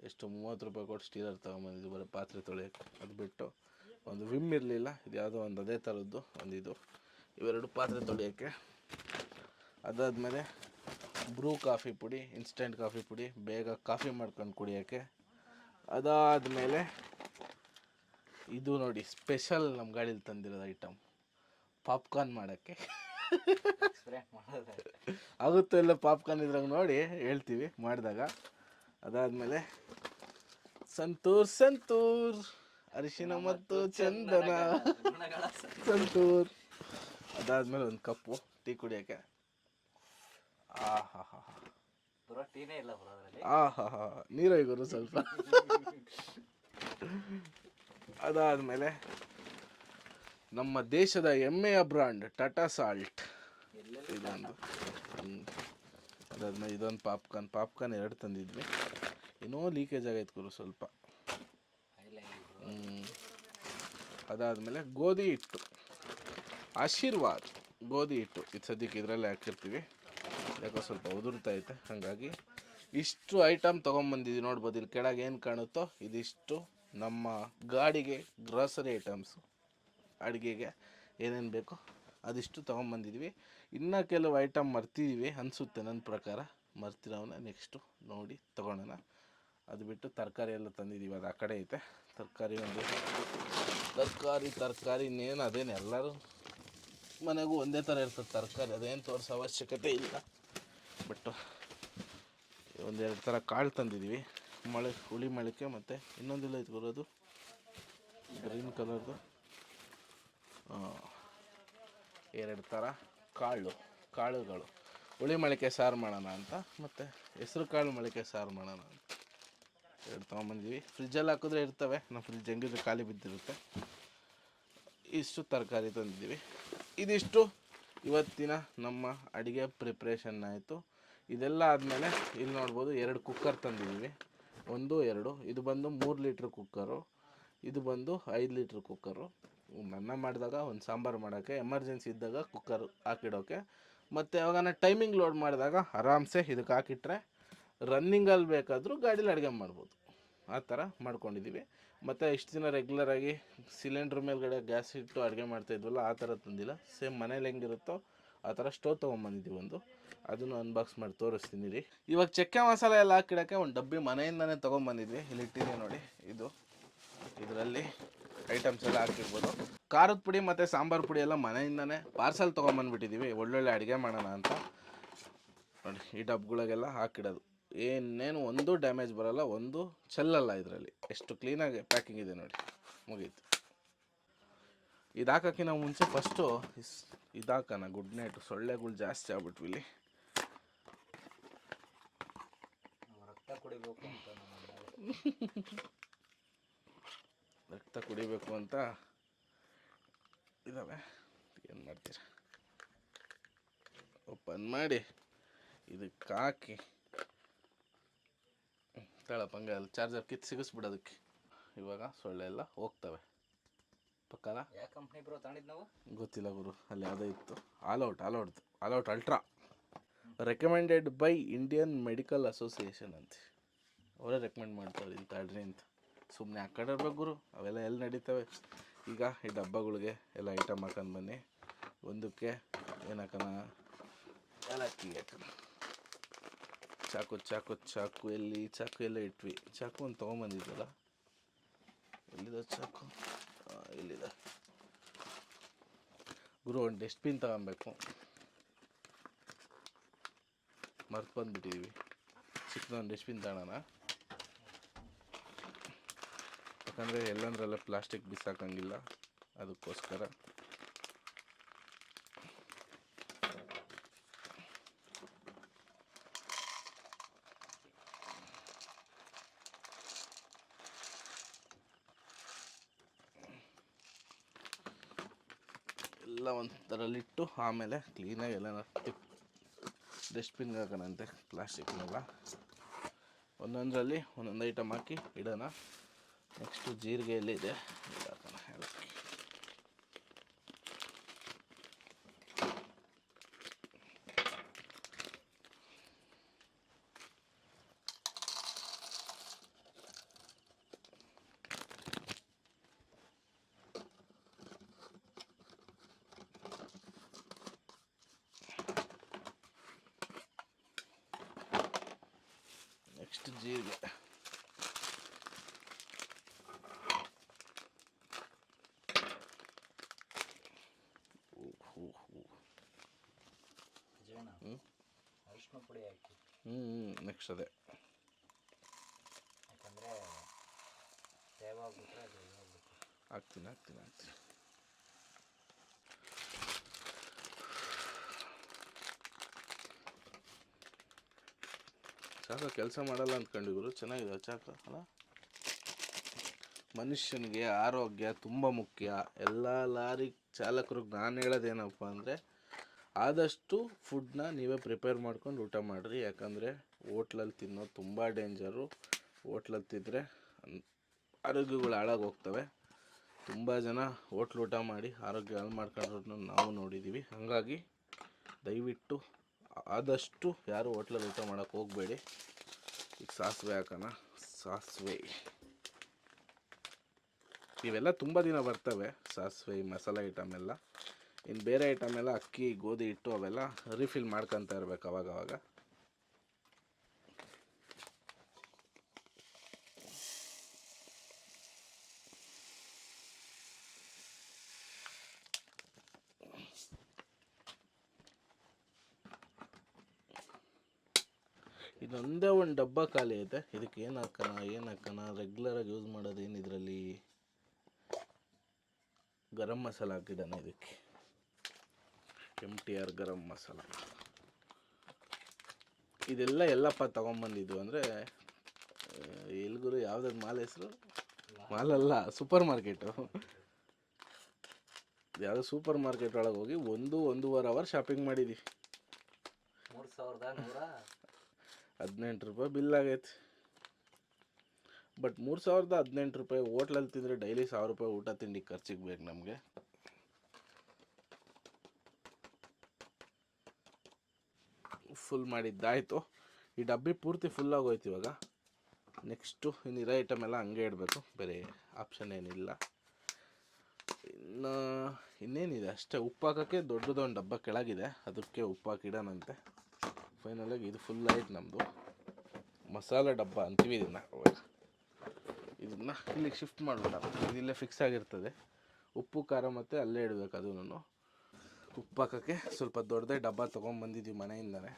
ಎಷ್ಟು ಮೂವತ್ತು ರೂಪಾಯಿ ಕೊಟ್ಟು ಸ್ಟೀಲರ್ ತೊಗೊಂಬಂದಿದ್ದು ಬರೀ ಪಾತ್ರೆ ತೊಳೆಯೋಕ್ಕೆ. ಅದು ಬಿಟ್ಟು ಒಂದು ವಿಮ್ ಇರಲಿಲ್ಲ ಇದು ಯಾವುದೋ ಒಂದು ಅದೇ ಥರದ್ದು ಒಂದು ಇದು. ಇವೆರಡು ಪಾತ್ರೆ ತೊಳೆಯೋಕ್ಕೆ. ಅದಾದಮೇಲೆ ಬ್ರೂ ಕಾಫಿ ಪುಡಿ ಇನ್ಸ್ಟೆಂಟ್ ಕಾಫಿ ಪುಡಿ ಬೇಗ ಕಾಫಿ ಮಾಡ್ಕೊಂಡು ಕುಡಿಯೋಕ್ಕೆ. ಅದಾದಮೇಲೆ ಇದು ನೋಡಿ ಸ್ಪೆಷಲ್ ನಮ್ಮ ಗಾಡೀಲಿ ತಂದಿರೋದು ಐಟಮ್ ಪಾಪ್ಕಾರ್ನ್ ಮಾಡೋಕ್ಕೆ. ಆಗುತ್ತೆ ಇಲ್ಲ ಪಾಪ್ಕಾರ್ನ್ ಇದ್ರಾಗ ನೋಡಿ ಹೇಳ್ತೀವಿ ಮಾಡಿದಾಗ. ಅದಾದಮೇಲೆ ಸಂತೂರ್ ಸಂತೂರ್. ಅರಿಶಿನ ಮತ್ತು ಚಂದನ. ಸಂತೂರ್. ಅದಾದ್ಮೇಲೆ ಒಂದು ಕಪ್ಪು ಟೀ ಕುಡಿಯೋಕ್ಕೆ. ಆ ಹಾ ಹಾ ಆ ಸ್ವಲ್ಪ. ಅದಾದಮೇಲೆ ನಮ್ಮ ದೇಶದ ಹೆಮ್ಮೆಯ ಬ್ರಾಂಡ್ ಟಾಟಾ ಸಾಲ್ಟ್. ಇದೊಂದು. ಅದಾದ್ಮೇಲೆ ಇದೊಂದು ಪಾಪ್ಕಾರ್ನ್ ಪಾಪ್ಕಾರ್ನ್ ಎರಡು ತಂದಿದ್ವಿ. ಏನೋ ಲೀಕೇಜ್ ಆಗೈತೆ ಗುರು ಸ್ವಲ್ಪ. ಅದಾದಮೇಲೆ ಗೋಧಿ ಹಿಟ್ಟು. ಆಶೀರ್ವಾದ್, ಗೋಧಿ ಹಿಟ್ಟು. ಇದು ಸದ್ಯಕ್ಕೆ ಇದರಲ್ಲೇ ಹಾಕಿರ್ತೀವಿ. ಯಾಕೋ ಸ್ವಲ್ಪ ಉದುರ್ತೈತೆ ಹಾಗಾಗಿ ಇಷ್ಟು ಐಟಮ್ ತೊಗೊಂಬಂದಿದ್ವಿ. ನೋಡ್ಬೋದು ಇಲ್ಲಿ ಕೆಳಗೆ ಏನು ಕಾಣುತ್ತೋ ಇದಿಷ್ಟು ನಮ್ಮ ಗಾಡಿಗೆ ಗ್ರಾಸರಿ ಐಟಮ್ಸು ಅಡುಗೆಗೆ ಏನೇನು ಬೇಕೋ ಅದಿಷ್ಟು ತೊಗೊಂಬಂದಿದ್ವಿ. ಇನ್ನೂ ಕೆಲವು ಐಟಮ್ ಮರ್ತಿದ್ದೀವಿ ಅನಿಸುತ್ತೆ ನನ್ನ ಪ್ರಕಾರ. ಮರ್ತಿರೋವನ್ನ ನೆಕ್ಸ್ಟು ನೋಡಿ ತೊಗೊಳೋಣ ಅದು ಬಿಟ್ಟು ತರಕಾರಿ ಎಲ್ಲ ತಂದಿದ್ದೀವಿ ಅದು ಆ ಕಡೆ ಐತೆ. ತರಕಾರಿ ಒಂದು ತರಕಾರಿ ತರಕಾರಿ ಇನ್ನೇನು ಅದೇನು ಎಲ್ಲರೂ ಮನೆಗೂ ಒಂದೇ ಥರ ಇರ್ತದೆ ತರಕಾರಿ. ಅದೇನು ತೋರಿಸೋ ಅವಶ್ಯಕತೆ ಇಲ್ಲ. ಬಟ್ ಒಂದೆರಡು ಥರ ಕಾಳು ತಂದಿದ್ದೀವಿ ಮಳೆ, ಹುಳಿ ಮೊಳಕೆ ಮತ್ತು ಇನ್ನೊಂದಿಲ್ಲ ಇದು ಬರೋದು ಗ್ರೀನ್ ಕಲರ್ದು ಎರಡು ಥರ ಕಾಳು, ಕಾಳುಗಳು. ಹುಳಿ ಮೊಳಕೆ ಸಾರು ಮಾಡೋಣ ಅಂತ, ಮತ್ತು ಹೆಸ್ರು ಕಾಳು ಮೊಳಕೆ ಸಾರು ಮಾಡೋಣ ಅಂತ. ಎರಡು ತೊಗೊಂಬಂದೀವಿ. ಫ್ರಿಜ್ಜಲ್ಲಿ ಹಾಕಿದ್ರೆ ಇರ್ತವೆ, ನಮ್ಮ ಫ್ರಿಜ್ ಹೆಂಗಿದ್ರೆ ಖಾಲಿ ಬಿದ್ದಿರುತ್ತೆ. ಇಷ್ಟು ತರಕಾರಿ ತಂದಿದ್ದೀವಿ. ಇದಿಷ್ಟು ಇವತ್ತಿನ ನಮ್ಮ ಅಡುಗೆ ಪ್ರಿಪ್ರೇಷನ್ ಆಯಿತು. ಇದೆಲ್ಲ ಆದಮೇಲೆ ಇಲ್ಲಿ ನೋಡ್ಬೋದು ಎರಡು ಕುಕ್ಕರ್ ತಂದಿದ್ದೀವಿ. ಒಂದು, ಎರಡು. ಇದು ಬಂದು ಮೂರು ಲೀಟ್ರ್ ಕುಕ್ಕರು ಇದು ಬಂದು ಐದು ಲೀಟ್ರ್ ಕುಕ್ಕರು ಅನ್ನ ಮಾಡಿದಾಗ ಒಂದು ಸಾಂಬಾರು ಮಾಡೋಕ್ಕೆ ಎಮರ್ಜೆನ್ಸಿ ಇದ್ದಾಗ ಕುಕ್ಕರ್ ಹಾಕಿಡೋಕ್ಕೆ. ಮತ್ತು ಯಾವಾಗನ ಟೈಮಿಂಗ್ ಲೋಡ್ ಮಾಡಿದಾಗ ಆರಾಮ್ಸೆ ಇದಕ್ಕೆ ಹಾಕಿಟ್ರೆ ರನ್ನಿಂಗಲ್ಲಿ ಬೇಕಾದರೂ ಗಾಡೀಲಿ ಅಡುಗೆ ಮಾಡ್ಬೋದು. ಆ ಥರ ಮಾಡ್ಕೊಂಡಿದ್ದೀವಿ. ಮತ್ತು ಇಷ್ಟು ದಿನ ರೆಗ್ಯುಲರಾಗಿ ಸಿಲಿಂಡ್ರ್ ಮೇಲ್ಗಡೆ ಗ್ಯಾಸ್ ಇಟ್ಟು ಅಡುಗೆ ಮಾಡ್ತಾಯಿದ್ವಲ್ಲ ಆ ಥರ ತಂದಿಲ್ಲ. ಸೇಮ್ ಮನೇಲಿ ಹೆಂಗಿರುತ್ತೋ ಆ ಥರ ಸ್ಟೋವ್ ತೊಗೊಂಬಂದಿದ್ದೀವಿ ಒಂದು. ಅದನ್ನು ಅನ್ಬಾಕ್ಸ್ ಮಾಡಿ ತೋರಿಸ್ತೀನಿ ರೀ ಇವಾಗ ಚಕ್ಕೆ ಮಸಾಲೆ ಎಲ್ಲ ಹಾಕಿಡೋಕ್ಕೆ ಒಂದು ಡಬ್ಬಿ ಮನೆಯಿಂದನೇ ತೊಗೊಂಬಂದಿದ್ವಿ. ಇಲ್ಲಿ ಇಟ್ಟಿದ್ದೀನಿ ನೋಡಿ. ಇದು, ಇದರಲ್ಲಿ ಐಟಮ್ಸ್ ಎಲ್ಲ ಹಾಕಿರ್ಬೋದು. ಖಾರದ ಪುಡಿ ಮತ್ತು ಸಾಂಬಾರು ಪುಡಿ ಎಲ್ಲ ಮನೆಯಿಂದನೇ ಪಾರ್ಸಲ್ ತೊಗೊಂಬಂದ್ಬಿಟ್ಟಿದ್ದೀವಿ ಒಳ್ಳೊಳ್ಳೆ ಅಡುಗೆ ಮಾಡೋಣ ಅಂತ. ನೋಡಿ, ಈ ಡಬ್ಗಳಿಗೆಲ್ಲ ಹಾಕಿಡೋದು. ಏನೇನು ಒಂದು ಡ್ಯಾಮೇಜ್ ಬರೋಲ್ಲ, ಒಂದು ಚೆಲ್ಲಲ್ಲ ಇದರಲ್ಲಿ. ಎಷ್ಟು ಕ್ಲೀನಾಗಿ ಪ್ಯಾಕಿಂಗ್ ಇದೆ ನೋಡಿ. ಮುಗೀತು. ಇದು ಹಾಕೋಕ್ಕಿಂತ ಮುಂಚೆ ಫಸ್ಟು ಇದು ಹಾಕೋಣ. ಗುಡ್ ನೈಟ್ ಸೊಳ್ಳೆಗಳು ಜಾಸ್ತಿ ಆಗ್ಬಿಟ್ವಿ ಇಲ್ಲಿ. ರಕ್ತ ಕುಡಿಬೇಕು ಅಂತ ರಕ್ತ ಕುಡಿಬೇಕು ಅಂತ ಇದ್ದಾವೆ ಏನು ಮಾಡ್ತೀರ? ಓಪನ್ ಮಾಡಿ ಇದಕ್ಕೆ ಹಾಕಿ. ತಳಪಂಗ ಅಲ್ಲಿ ಚಾರ್ಜರ್ ಕಿತ್ತು ಸಿಗಿಸ್ಬಿಡೋದಕ್ಕೆ ಇವಾಗ ಸೊಳ್ಳೆ ಎಲ್ಲ ಹೋಗ್ತವೆ. ಪಕ್ಕದ ಯಾವ ಕಂಪ್ನಿ ಬ್ರೋ ತಗೊಂಡಿದ್ದು ನಾವು? ಗೊತ್ತಿಲ್ಲ ಗುರು ಅಲ್ಲಿ ಯಾವುದೇ ಇತ್ತು. All Out All Out All Out ultra. Recommended by Indian medical association ಅಂತ. ಅವರೇ ರೆಕಮೆಂಡ್ ಮಾಡ್ತಾರೆ ಇಂಥ ಅಡ್ರಿ ಅಂತ. ಸುಮ್ಮನೆ ಆ ಕಡೆ ಇರ್ಬೇಕು ಗುರು. ಅವೆಲ್ಲ ಎಲ್ಲಿ ನಡೀತವೆ? ಈಗ ಈ ಡಬ್ಬಗಳಿಗೆ ಎಲ್ಲ ಐಟಮ್ ಹಾಕೊಂಡು ಬನ್ನಿ. ಒಂದಕ್ಕೆ ಏನು ಹಾಕೋಣ? ಏಲಕ್ಕಿ ಹಾಕೋಣ. ಚಾಕು ಚಾಕು ಚಾಕು ಎಲ್ಲಿ? ಚಾಕು ಎಲ್ಲ ಇಟ್ವಿ. ಚಾಕು ಒಂದು ತೊಗೊಂಬಂದಿದ್ದಲ್ಲ ಎಲ್ಲಿದೆ ಚಾಕು? ಇಲ್ಲಿದೆ ಗುರು, ಒಂದು ಡಸ್ಟ್ಬಿನ್ ತಗೊಬೇಕು. ಮರ್ತು ಬಂದುಬಿಟ್ಟಿದ್ದೀವಿ ಚಿಕ್ಕದೊಂದು ಡಸ್ಟ್ಬಿನ್ ತಗೋಣ ಯಾಕಂದರೆ ಎಲ್ಲಂದ್ರಲ್ಲ ಪ್ಲಾಸ್ಟಿಕ್ ಬಿಸಾಕಂಗಿಲ್ಲ. ಅದಕ್ಕೋಸ್ಕರ. ಎಲ್ಲ ಒಂಥರಲ್ಲಿಟ್ಟು ಆಮೇಲೆ ಕ್ಲೀನಾಗಿ ಎಲ್ಲ ಟಿಪ್ ಡಸ್ಟ್ಬಿನ್ಗೆ ಹಾಕೋಣಂತೆ ಪ್ಲಾಸ್ಟಿಕ್ನೆಲ್ಲ ಒಂದೊಂದರಲ್ಲಿ ಒಂದೊಂದು ಐಟಮ್ ಹಾಕಿ ಇಡೋಣ. ನೆಕ್ಸ್ಟು ಜೀರಿಗೆ ಎಲ್ಲಿದೆ ನೆಕ್ಸ್ಟ್ ಜೀರಿಗೆ. ಅರಿಶಿನ ಪುಡಿ ಹಾಕಿ. ಹ್ಞೂ ನೆಕ್ಸ್ಟ್ ಅದೇ. ಯಾಕಂದರೆ ತೇವಾಗ್ಬಿಟ್ರೆ ಅದು ಇದಾಗ್ಬಿಡುತ್ತೆ. ಹಾಕ್ತೀನಿ ಹಾಕ್ತೀನಿ ಹಾಕ್ತೀನಿ. ಚಾಕ ಕೆಲಸ ಮಾಡಲ್ಲ ಅಂದ್ಕೊಂಡಿದ್ರು ಚೆನ್ನಾಗಿದೆ ಚಾಕ ಅಲ್ಲ? ಮನುಷ್ಯನಿಗೆ ಆರೋಗ್ಯ ತುಂಬ ಮುಖ್ಯ. ಎಲ್ಲ ಲಾರಿ ಚಾಲಕರಿಗೆ ನಾನು ಹೇಳೋದೇನಪ್ಪ ಅಂದರೆ ಆದಷ್ಟು ಫುಡ್ನ ನೀವೇ ಪ್ರಿಪೇರ್ ಮಾಡ್ಕೊಂಡು ಊಟ ಮಾಡಿರಿ. ಯಾಕಂದರೆ ಹೋಟ್ಲಲ್ಲಿ ತಿನ್ನೋದು ತುಂಬ ಡೇಂಜರು ಹೋಟ್ಲಲ್ಲಿ ತಿಂದರೆ ಆರೋಗ್ಯಗಳು ಹಾಳಾಗೋಗ್ತವೆ ತುಂಬ ಜನ ಹೋಟ್ಲು ಊಟ ಮಾಡಿ ಆರೋಗ್ಯ ಹಾಳು ಮಾಡ್ಕೊಂಡ್ರು ನಾವು ನೋಡಿದ್ದೀವಿ ಹಾಗಾಗಿ ದಯವಿಟ್ಟು ಆದಷ್ಟು ಯಾರು ಹೋಟ್ಲಲ್ಲಿ ಊಟ ಮಾಡೋಕೆ ಹೋಗಬೇಡಿ. ಈಗ ಸಾಸಿವೆ ಹಾಕೋಣ. ಸಾಸಿವೆ. ಇವೆಲ್ಲ ತುಂಬ ದಿನ ಬರ್ತವೆ. ಸಾಸಿವೆ, ಮಸಾಲೆ ಐಟಮ್ ಎಲ್ಲ. ಇನ್ನು ಬೇರೆ ಐಟಮ್ ಎಲ್ಲ ಅಕ್ಕಿ, ಗೋಧಿ ಹಿಟ್ಟು ಅವೆಲ್ಲ ರಿಫಿಲ್ ಮಾಡ್ಕೊತಾ ಇರ್ಬೇಕು ಅವಾಗ ಅವಾಗ ಇದೊಂದೇ ಒಂದು ಡಬ್ಬ ಖಾಲಿ ಐತೆ. ಇದಕ್ಕೆ ಏನು ಹಾಕೋಣ ಏನು ಹಾಕೋಣ ರೆಗ್ಯುಲರಾಗಿ ಯೂಸ್ ಮಾಡೋದು ಇದರಲ್ಲಿ? ಗರಂ ಮಸಾಲ ಹಾಕಿದ್ದಾನೆ ಇದಕ್ಕೆ. M T R garam masala. ಇದೆಲ್ಲ ಎಲ್ಲಪ್ಪ ತೊಗೊಂಬಂದಿದ್ದು ಅಂದರೆ ಎಲ್ಗುರು ಯಾವುದಾದ್ರು ಮಾಲ್ ಹೆಸರು? ಮಾಲಲ್ಲ ಸೂಪರ್ ಮಾರ್ಕೆಟು ಯಾವುದೋ ಸೂಪರ್ ಮಾರ್ಕೆಟ್ ಒಳಗೆ ಹೋಗಿ ಒಂದು ಒಂದೂವರೆ ಅವರ್ ಶಾಪಿಂಗ್ ಮಾಡಿದ್ವಿ ಮೂರು ಸಾವಿರದ ಹದಿನೆಂಟು ರೂಪಾಯಿ ಬಿಲ್ ಆಗೈತೆ. ಬಟ್ ಮೂರು ಸಾವಿರದ ಹದಿನೆಂಟು ರೂಪಾಯಿ ಹೋಟ್ಲಲ್ಲಿ ತಿಂದರೆ ಡೈಲಿ ಸಾವಿರ ರೂಪಾಯಿ ಊಟ ತಿಂಡಿ ಖರ್ಚಿಗೆ ಬೇಕು ನಮಗೆ. ಫುಲ್ ಮಾಡಿದ್ದಾಯಿತು. ಈ ಡಬ್ಬಿ ಪೂರ್ತಿ ಫುಲ್ ಆಗೋಯ್ತು ಇವಾಗ. ನೆಕ್ಸ್ಟು ಇನ್ನಿರೋ ಐಟಮ್ ಎಲ್ಲ ಹಂಗೆ ಇಡಬೇಕು. ಬೇರೆ ಆಪ್ಷನ್ ಏನಿಲ್ಲ. ಇನ್ನು ಇನ್ನೇನಿದೆ ಅಷ್ಟೇ. ಉಪ್ಪು ಹಾಕೋಕ್ಕೆ ದೊಡ್ಡದೊಂದು ಡಬ್ಬ ಕೆಳಗಿದೆ. ಅದಕ್ಕೆ ಉಪ್ಪು ಹಾಕಿಡೋಣಂತೆ ಫೈನಲಾಗಿ ಇದು ಫುಲ್ ಆಯ್ತು ನಮ್ಮದು ಮಸಾಲೆ ಡಬ್ಬ ಅಂತೀವಿ ಇದನ್ನು. ಇದನ್ನು ಇಲ್ಲಿಗೆ ಶಿಫ್ಟ್ ಮಾಡೋಣ ಇದಿಲ್ಲೇ ಫಿಕ್ಸ್ ಆಗಿರ್ತದೆ. ಉಪ್ಪು, ಖಾರ ಮತ್ತು ಅಲ್ಲೇ ಇಡಬೇಕು ಅದೂ ಉಪ್ಪು ಹಾಕೋಕ್ಕೆ ಸ್ವಲ್ಪ ದೊಡ್ಡದೇ ಡಬ್ಬ ತೊಗೊಂಬಂದಿದ್ದೀವಿ ಮನೆಯಿಂದನೇ.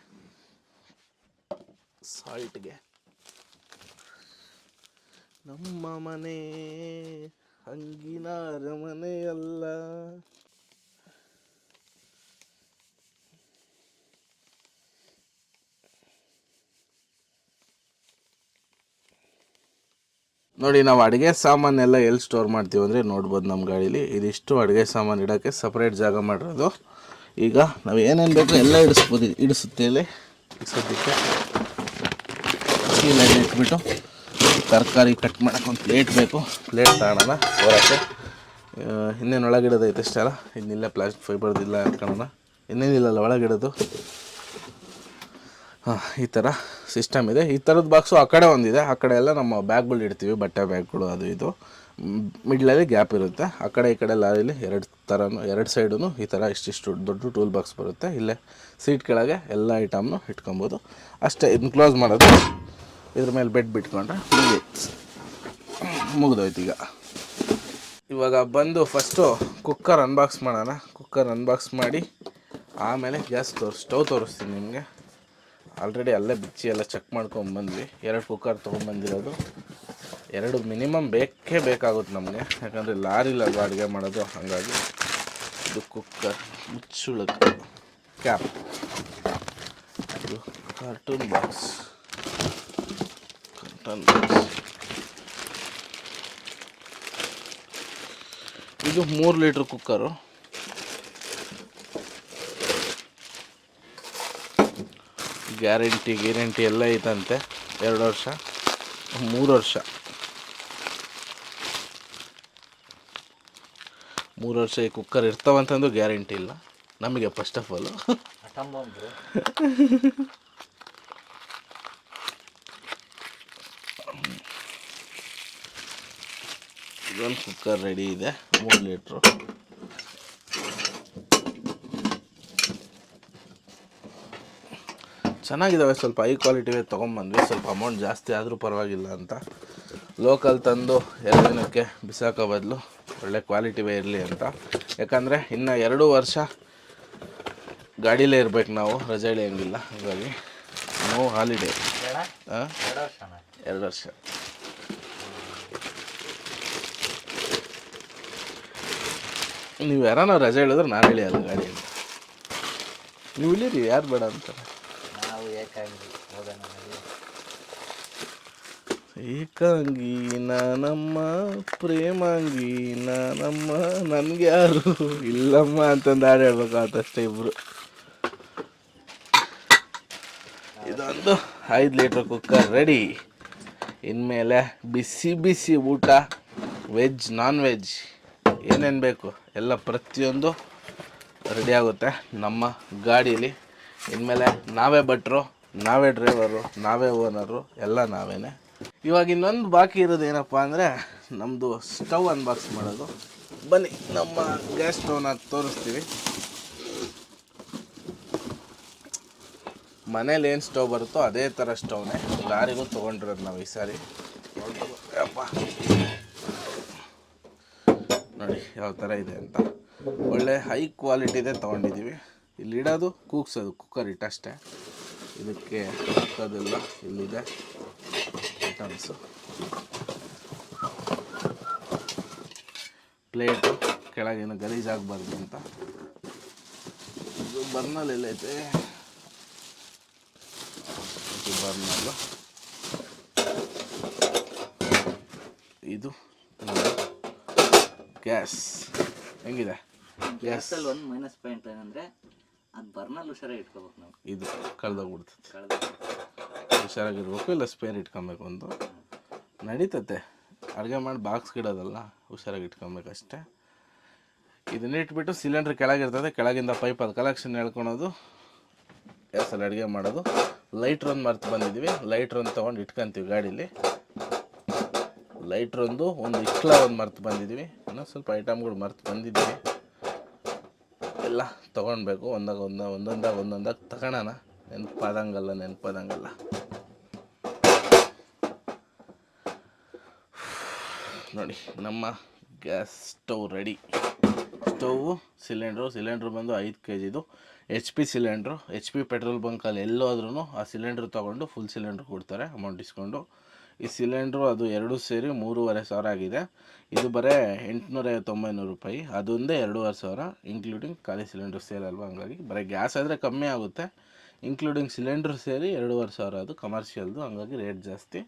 ಸಾಲ್ಟ್ಗೆ. ನಮ್ಮ ಮನೆ ಹಂಗಿನ ಅರಮನೆಯಲ್ಲ ನೋಡಿ, ನಾವು ಅಡುಗೆ ಸಾಮಾನೆಲ್ಲ ಎಲ್ಲಿ ಸ್ಟೋರ್ ಮಾಡ್ತೀವಿ ಅಂದರೆ ನೋಡ್ಬೋದು ನಮ್ಮ ಗಾಡೀಲಿ. ಇದಿಷ್ಟು ಅಡುಗೆ ಸಾಮಾನು ಇಡೋಕ್ಕೆ ಸಪ್ರೇಟ್ ಜಾಗ ಮಾಡಿರೋದು. ಈಗ ನಾವು ಏನೇನು ಬೇಕು ಎಲ್ಲ ಇಡಿಸ್ಬೋದು. ಇಡಿಸುತ್ತೇಲೆ ಇಲ್ಲಿ. ಸದ್ಯಕ್ಕೆ ಚೀಲ ಇಟ್ಬಿಟ್ಟು ತರಕಾರಿ ಕಟ್ ಮಾಡೋಕ್ಕೆ ಒಂದು ಪ್ಲೇಟ್ ಬೇಕು. ಪ್ಲೇಟ್ ತಗೊಳ್ಳೋಣ ಹೊರಕ್ಕೆ. ಇನ್ನೇನು ಒಳಗಿಡೋದೈತೆ ಅಷ್ಟೇ ಅಲ್ಲ. ಇನ್ನಿಲ್ಲ ಪ್ಲಾಸ್ಟಿಕ್ ಫೈಬರ್ದಿಲ್ಲ ಹಾಕೋಣ ಇನ್ನೇನಿಲ್ಲಲ್ಲ ಒಳಗಿಡೋದು. ಈ ಥರ ಸಿಸ್ಟಮ್ ಇದೆ. ಈ ಥರದ ಬಾಕ್ಸು ಆ ಕಡೆ ಒಂದಿದೆ. ಆ ಕಡೆ ಎಲ್ಲ ನಮ್ಮ ಬ್ಯಾಗ್ಗಳು ಇಡ್ತೀವಿ. ಬಟ್ಟೆ ಬ್ಯಾಗ್ಗಳು ಅದು ಇದು. ಮಿಡ್ಲಲ್ಲಿ ಗ್ಯಾಪ್ ಇರುತ್ತೆ. ಆ ಕಡೆ, ಈ ಕಡೆ ಲಾರಿಲಿ ಎರಡು ಥರನೂ ಎರಡು ಸೈಡೂ ಈ ಥರ ಇಷ್ಟಿಷ್ಟು ದೊಡ್ಡ ಟೂಲ್ ಬಾಕ್ಸ್ ಬರುತ್ತೆ. ಇಲ್ಲೇ ಸೀಟ್ ಕೆಳಗೆ ಎಲ್ಲ ಐಟಮ್ನು ಇಟ್ಕೊಬೋದು. ಅಷ್ಟೇ ಇದನ್ನ ಕ್ಲೋಸ್ ಮಾಡೋದು. ಇದ್ರ ಮೇಲೆ ಬೆಡ್ ಬಿಟ್ಕೊಂಡ್ರೆ ಮುಗಿ ಮುಗಿದೋಯ್ತು ಈಗ. ಇವಾಗ ಬಂದು ಫಸ್ಟು ಕುಕ್ಕರ್ ಅನ್ಬಾಕ್ಸ್ ಮಾಡೋಣ. ಕುಕ್ಕರ್ ಅನ್ಬಾಕ್ಸ್ ಮಾಡಿ ಆಮೇಲೆ ಗ್ಯಾಸ್ ತೋರಿಸ್ ಸ್ಟವ್ ತೋರಿಸ್ತೀನಿ ನಿಮಗೆ. ಆಲ್ರೆಡಿ ಅಲ್ಲೇ ಬಿಚ್ಚಿ ಎಲ್ಲ ಚೆಕ್ ಮಾಡ್ಕೊಂಡು ಬಂದ್ವಿ. ಎರಡು ಕುಕ್ಕರ್ ತೊಗೊಂಬಂದಿರೋದು ಎರಡು ಮಿನಿಮಮ್ ಬೇಕೇ ಬೇಕಾಗುತ್ತೆ ನಮಗೆ. ಯಾಕಂದರೆ ಲಾರಿ ಅಲ್ವಾ ಅಡುಗೆ ಮಾಡೋದು, ಹಾಗಾಗಿ ಇದು ಕುಕ್ಕರ್ ಮುಚ್ಚುಳಕ್ಕೆ ಕ್ಯಾಪ್ ಇದು ಕಾರ್ಟೂನ್ ಬಾಕ್ಸ್ ಕಾರ್ಟೂನ್ ಬಾಕ್ಸ್ ಇದು ಮೂರು ಲೀಟ್ರ್ ಕುಕ್ಕರು ಗ್ಯಾರಂಟಿ ಗ್ಯಾರಂಟಿ ಎಲ್ಲ ಐತಂತೆ. ಎರಡು ವರ್ಷ, ಮೂರು ವರ್ಷ. ಮೂರು ವರ್ಷ ಈ ಕುಕ್ಕರ್ ಇರ್ತಾವಂತಂದು ಗ್ಯಾರಂಟಿ ಇಲ್ಲ. ನಮಗೆ ಫಸ್ಟ್ ಆಫ್ ಆಲ್ ಇದೊಂದು ಕುಕ್ಕರ್ ರೆಡಿ ಇದೆ, ಮೂರು ಲೀಟ್ರು ಚೆನ್ನಾಗಿದ್ದಾವೆ ಸ್ವಲ್ಪ ಹೈ ಕ್ವಾಲಿಟಿವೇ ತೊಗೊಂಬಂದ್ವಿ. ಸ್ವಲ್ಪ ಅಮೌಂಟ್ ಜಾಸ್ತಿ ಆದರೂ ಪರವಾಗಿಲ್ಲ ಅಂತ. ಲೋಕಲ್ ತಂದು ಎರಡು ದಿನಕ್ಕೆ ಬಿಸಾಕೋ ಬದಲು ಒಳ್ಳೆ ಕ್ವಾಲಿಟಿವೇ ಇರಲಿ ಅಂತ. ಯಾಕಂದರೆ ಇನ್ನು ಎರಡು ವರ್ಷ ಗಾಡೀಲೇ ಇರ್ಬೇಕು ನಾವು. ರಜೆ ಇಳಿಯಂಗಿಲ್ಲ. ಹಾಗಾಗಿ ನೋ ಹಾಲಿಡೇ ಎರಡು ವರ್ಷ. ನೀವು ಯಾರನ್ನ ರಜೆ ಹೇಳಿದ್ರೆ ನಾನು ಇಳಿಯಲ್ಲ ಗಾಡಿಯಲ್ಲಿ. ನೀವು ಇಳಿರಿ ಯಾರು ಬೇಡ ಅಂತಾರೆ. ನಾವು ಏಕಾಂಗಿ ಪ್ರೇಮಾಂಗೀನ ನಮ್ಮ ಏಕಾಂಗಿ ನಾನಮ್ಮ ಪ್ರೇಮಾಂಗಿ ಯಾರು ಇಲ್ಲಮ್ಮ ಅಂತಂದು ಹಾಡು ಹೇಳ್ಬೇಕಾಗತ್ತಷ್ಟೇ ಇಬ್ರು. ಇದೊಂದು ಐದು ಲೀಟ್ರ್ ಕುಕ್ಕರ್ ರೆಡಿ. ಇನ್ಮೇಲೆ ಬಿಸಿ ಬಿಸಿ ಊಟ, ವೆಜ್ ನಾನ್ ವೆಜ್ ಏನೇನು ಬೇಕು ಎಲ್ಲ ಪ್ರತಿಯೊಂದು ರೆಡಿ ಆಗುತ್ತೆ ನಮ್ಮ ಗಾಡೀಲಿ. ಇನ್ಮೇಲೆ ನಾವೇ ಭಟ್ರು ನಾವೇ ಡ್ರೈವರು ನಾವೇ ಓನರು ಎಲ್ಲ ನಾವೇನೆ. ಇವಾಗ ಇನ್ನೊಂದು ಬಾಕಿ ಇರೋದು ಏನಪ್ಪ ಅಂದರೆ ನಮ್ಮದು ಸ್ಟವ್ ಅನ್ಬಾಕ್ಸ್ ಮಾಡೋದು. ಬನ್ನಿ, ನಮ್ಮ ಗ್ಯಾಸ್ ಸ್ಟವ್ನ ತೋರಿಸ್ತೀವಿ. ಮನೇಲಿ ಏನು ಸ್ಟವ್ ಬರುತ್ತೋ ಅದೇ ಥರ ಸ್ಟವ್ನೇ ಲಾರಿಗೂ ತೊಗೊಂಡಿರೋದು ನಾವು ಈ ಸಾರಿ. ಅಪ್ಪ ನೋಡಿ, ಯಾವ ಥರ ಇದೆ ಅಂತ. ಒಳ್ಳೆ ಹೈ ಕ್ವಾಲಿಟಿದೇ ತೊಗೊಂಡಿದ್ದೀವಿ. ಇಲ್ಲಿ ಇಡೋದು, ಕೂಗ್ಸೋದು ಕುಕ್ಕರ್ ಇಟ್ಟಷ್ಟೇ ಇದಕ್ಕೆ ಅದೆಲ್ಲ ಇಲ್ಲಿದೆ. ಐಟಮ್ಸು. ಪ್ಲೇಟು ಕೆಳಗೇನು ಗಲೀಜಾಗಬಾರ್ದು ಅಂತ. ಇದು ಬರ್ನಲ್ಲಿ ಎಲ್ಲೈತೆ? ಇದು ಬರ್ನಲ್ಲು. ಇದು ಗ್ಯಾಸ್. ಹೆಂಗಿದೆ? ಗ್ಯಾಸ್ ಗ್ಯಾಸಲ್ಲಿ ಒಂದು ಮೈನಸ್ ಪಾಯಿಂಟ್ ಏನಂದ್ರೆ ಅದು ಬರ್ನಲ್ಲಿ ಹುಷಾರಾಗಿ ಇಟ್ಕೋಬೇಕು ನಾವು. ಇದು ಕಳೆದೋಗ್ಬಿಡ್ತದೆ ಕಳೆದ ಹುಷಾರಾಗಿರ್ಬೇಕು ಇಲ್ಲ ಸ್ಪೇರ್ ಇಟ್ಕೊಬೇಕು ಒಂದು. ನಡೀತತೆ. ಅಡುಗೆ ಮಾಡಿ ಬಾಕ್ಸ್ ಇಡೋದಲ್ಲ ಹುಷಾರಾಗಿ ಇಟ್ಕೊಬೇಕು ಅಷ್ಟೇ. ಇದನ್ನ ಇಟ್ಬಿಟ್ಟು ಸಿಲಿಂಡ್ರ್ ಕೆಳಗಿರ್ತದೆ ಕೆಳಗಿಂದ ಪೈಪ್ ಅದು ಕಲೆಕ್ಷನ್ ಹೇಳ್ಕೊಳೋದು. ಗ್ಯಾಸಲ್ಲಿ ಅಡುಗೆ ಮಾಡೋದು. ಲೈಟ್ರ್ ಒಂದು ಮರ್ತು ಬಂದಿದ್ದೀವಿ ಲೈಟ್ರ್ ಒಂದು ತೊಗೊಂಡು ಇಟ್ಕೊಂತೀವಿ ಗಾಡೀಲಿ. ಲೈಟ್ರ್ ಒಂದು ಒಂದು ಇಕ್ಲ ಒಂದು ಮರ್ತು ಬಂದಿದ್ದೀವಿ ಇನ್ನೊಂದು ಸ್ವಲ್ಪ ಐಟಮ್ಗಳು ಮರ್ತು ಬಂದಿದ್ದೀವಿ ಎಲ್ಲ ತೊಗೊಳ್ಬೇಕು. ಒಂದಾಗ ಒಂದ, ಒಂದೊಂದಾಗ ಒಂದೊಂದಾಗ ತಗೊಳೋಣ ನೆನಪಾದಂಗಲ್ಲ ನೆನಪಾದಂಗಲ್ಲ. ನೋಡಿ, ನಮ್ಮ gas stove ready. Stove, cylinder cylinder ಬಂದು ಐದು ಕೆ ಜಿದು H P cylinder, H P petrol ಬಂಕಲ್ಲಿ ಎಲ್ಲೋದ್ರೂ ಆ ಸಿಲಿಂಡ್ರ್ ತೊಗೊಂಡು ಫುಲ್ ಸಿಲಿಂಡ್ರ್ ಕೊಡ್ತಾರೆ ಅಮೌಂಟ್ ಇಸ್ಕೊಂಡು. ಈ ಸಿಲಿಂಡ್ರು ಅದು ಎರಡು ಸೇರಿ ಮೂರುವರೆ ಸಾವಿರ ಆಗಿದೆ. ಇದು ಬರೀ ಎಂಟುನೂರ ತೊಂಬೈನೂರು ರೂಪಾಯಿ ಅದೊಂದೇ ಎರಡೂವರೆ ಸಾವಿರ ಇನ್ಕ್ಲೂಡಿಂಗ್ ಖಾಲಿ ಸಿಲಿಂಡ್ರ್ ಸೇಲ್ ಅಲ್ವಾ? ಹಂಗಾಗಿ ಬರೀ ಗ್ಯಾಸ್ ಆದರೆ ಕಮ್ಮಿ ಆಗುತ್ತೆ. ಇನ್ಕ್ಲೂಡಿಂಗ್ ಸಿಲಿಂಡ್ರ್ ಸೇರಿ ಎರಡೂವರೆ ಸಾವಿರ ಅದು ಕಮರ್ಷಿಯಲ್ದು ಹಂಗಾಗಿ ರೇಟ್ ಜಾಸ್ತಿ.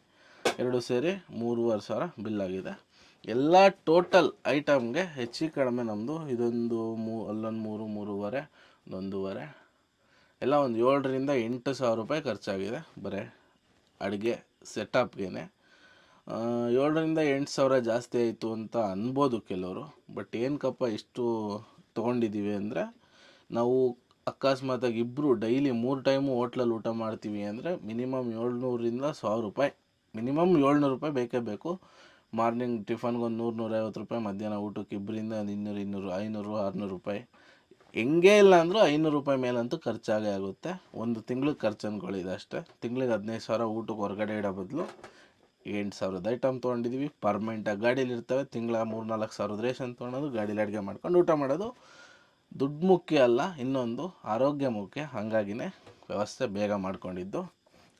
ಎರಡು ಸೇರಿ ಮೂರುವರೆ ಸಾವಿರ ಬಿಲ್ ಆಗಿದೆ. ಎಲ್ಲ ಟೋಟಲ್ ಐಟಮ್ಗೆ ಹೆಚ್ಚು ಕಡಿಮೆ ನಮ್ಮದು ಇದೊಂದು ಮೂ, ಅಲ್ಲೊಂದು ಮೂರು, ಮೂರುವರೆ, ಒಂದೊಂದೂವರೆ. ಎಲ್ಲ ಒಂದು ಏಳರಿಂದ ಎಂಟು ಸಾವಿರ ರೂಪಾಯಿ ಖರ್ಚಾಗಿದೆ. ಬರೀ ಅಡುಗೆ ಸೆಟಪ್ಗೆ ಏಳರಿಂದ ಎಂಟು ಸಾವಿರ ಜಾಸ್ತಿ ಆಯಿತು ಅಂತ ಅನ್ಬೋದು ಕೆಲವರು. ಬಟ್ ಏನಕ್ಕಪ್ಪ ಇಷ್ಟು ತೊಗೊಂಡಿದ್ದೀವಿ ಅಂದರೆ, ನಾವು ಅಕಸ್ಮಾತಾಗಿ ಇಬ್ಬರು ಡೈಲಿ ಮೂರು ಟೈಮು ಹೋಟ್ಲಲ್ಲಿ ಊಟ ಮಾಡ್ತೀವಿ ಅಂದರೆ ಮಿನಿಮಮ್ ಏಳ್ನೂರಿಂದ ಸಾವಿರ ರೂಪಾಯಿ. ಮಿನಿಮಮ್ ಏಳ್ನೂರು ರೂಪಾಯಿ ಬೇಕೇ ಬೇಕು. ಮಾರ್ನಿಂಗ್ ಟಿಫನ್ಗೆ ಒಂದು ನೂರು ನೂರೈವತ್ತು ರೂಪಾಯಿ, ಮಧ್ಯಾಹ್ನ ಊಟಕ್ಕೆ ಇಬ್ಬರಿಂದ ಒಂದು ಇನ್ನೂರು ಇನ್ನೂರು, ಐನೂರು, ಆರುನೂರು ರೂಪಾಯಿ. ಹೆಂಗೇ ಇಲ್ಲ ಅಂದರೂ ಐನೂರು ರೂಪಾಯಿ ಮೇಲಂತೂ ಖರ್ಚಾಗೇ ಆಗುತ್ತೆ. ಒಂದು ತಿಂಗ್ಳಿಗೆ ಖರ್ಚು ಅಂದ್ಕೊಳ್ಳಿದೆ ಅಷ್ಟೇ. ತಿಂಗ್ಳಿಗೆ ಹದಿನೈದು ಸಾವಿರ ಊಟಕ್ಕೆ ಹೊರಗಡೆ ಇಡೋ ಬದಲು ಎಂಟು ಸಾವಿರದ ಐಟಮ್ ತೊಗೊಂಡಿದ್ದೀವಿ ಪರ್ಮನೆಂಟಾಗಿ ಗಾಡೀಲಿ ಇರ್ತವೆ. ತಿಂಗಳ ಮೂರು ನಾಲ್ಕು ಸಾವಿರದ ರೇಷನ್ ತೊಗೊಳೋದು, ಗಾಡೀಲಿ ಅಡುಗೆ ಮಾಡ್ಕೊಂಡು ಊಟ ಮಾಡೋದು. ದುಡ್ಡು ಮುಖ್ಯ ಅಲ್ಲ, ಇನ್ನೊಂದು ಆರೋಗ್ಯ ಮುಖ್ಯ. ಹಾಗಾಗಿನೇ ವ್ಯವಸ್ಥೆ ಬೇಗ ಮಾಡ್ಕೊಂಡಿದ್ದು.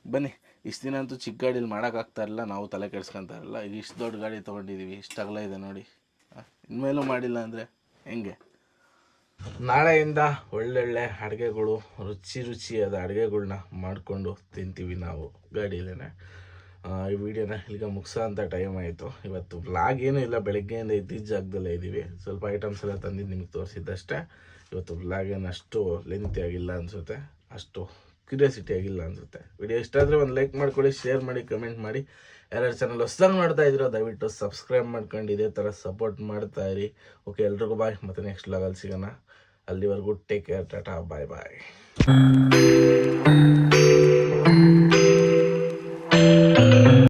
ಬನ್ನಿ, ಇಷ್ಟು ದಿನ ಅಂತೂ ಚಿಕ್ಕ ಗಾಡೀಲಿ ಮಾಡೋಕ್ಕಾಗ್ತಾ ಇರಲಿಲ್ಲ ನಾವು ತಲೆ ಕೆಡ್ಸ್ಕೊತಾ ಇರಲಿಲ್ಲ ಈಗ ಇಷ್ಟು ದೊಡ್ಡ ಗಾಡಿ ತೊಗೊಂಡಿದ್ದೀವಿ ಇಷ್ಟು ಇದೆ ನೋಡಿ. ಇನ್ಮೇಲೂ ಮಾಡಿಲ್ಲ ಅಂದರೆ ಹೆಂಗೆ? ನಾಳೆಯಿಂದ ಒಳ್ಳೊಳ್ಳೆ ಅಡುಗೆಗಳು, ರುಚಿ ರುಚಿಯಾದ ಅಡುಗೆಗಳ್ನ ಮಾಡಿಕೊಂಡು ತಿಂತೀವಿ ನಾವು ಗಾಡಿಯಲ್ಲೇ ಈ ವಿಡಿಯೋನ ಇಲ್ಲಿಗೆ ಮುಗಿಸೋ ಅಂತ ಟೈಮ್ ಆಯಿತು. ಇವತ್ತು ವ್ಲಾಗ್ ಏನೂ ಇಲ್ಲ, ಬೆಳಗ್ಗೆಯಿಂದ ಇದ್ದಿದ್ದ ಜಾಗದಲ್ಲೇ ಇದ್ದೀವಿ ಸ್ವಲ್ಪ ಐಟಮ್ಸ್ ಎಲ್ಲ ತಂದಿದ್ದು ನಿಮಗೆ ತೋರಿಸಿದ್ದಷ್ಟೇ. ಇವತ್ತು ವ್ಲಾಗ್ ಏನು ಅಷ್ಟು ಲೆಂತಿ ಆಗಿಲ್ಲ ಅನಿಸುತ್ತೆ. ಅಷ್ಟು ಕ್ಯೂರಿಯಾಸಿಟಿ ಆಗಿಲ್ಲ ಅನಿಸುತ್ತೆ. ವಿಡಿಯೋ ಇಷ್ಟ ಆದರೆ ಒಂದು ಲೈಕ್ ಮಾಡ್ಕೊಳ್ಳಿ ಶೇರ್ ಮಾಡಿ ಕಮೆಂಟ್ ಮಾಡಿ. ಯಾರ್ಯಾರು ಚಾನಲ್ ಹೊಸ್ದಾಗಿ ಮಾಡ್ತಾ ಇದ್ದೀರೋ ದಯವಿಟ್ಟು ಸಬ್ಸ್ಕ್ರೈಬ್ ಮಾಡ್ಕೊಂಡು ಇದೇ ಥರ ಸಪೋರ್ಟ್ ಮಾಡ್ತಾ ಇರಿ. ಓಕೆ ಎಲ್ರಿಗೂ ಬಾಯ್ ಮತ್ತು ನೆಕ್ಸ್ಟ್ ಲಾಗಲ್ಲಿ ಸಿಗೋಣ. ಅಲ್ಲಿವರೆಗೂ take care tata bye bye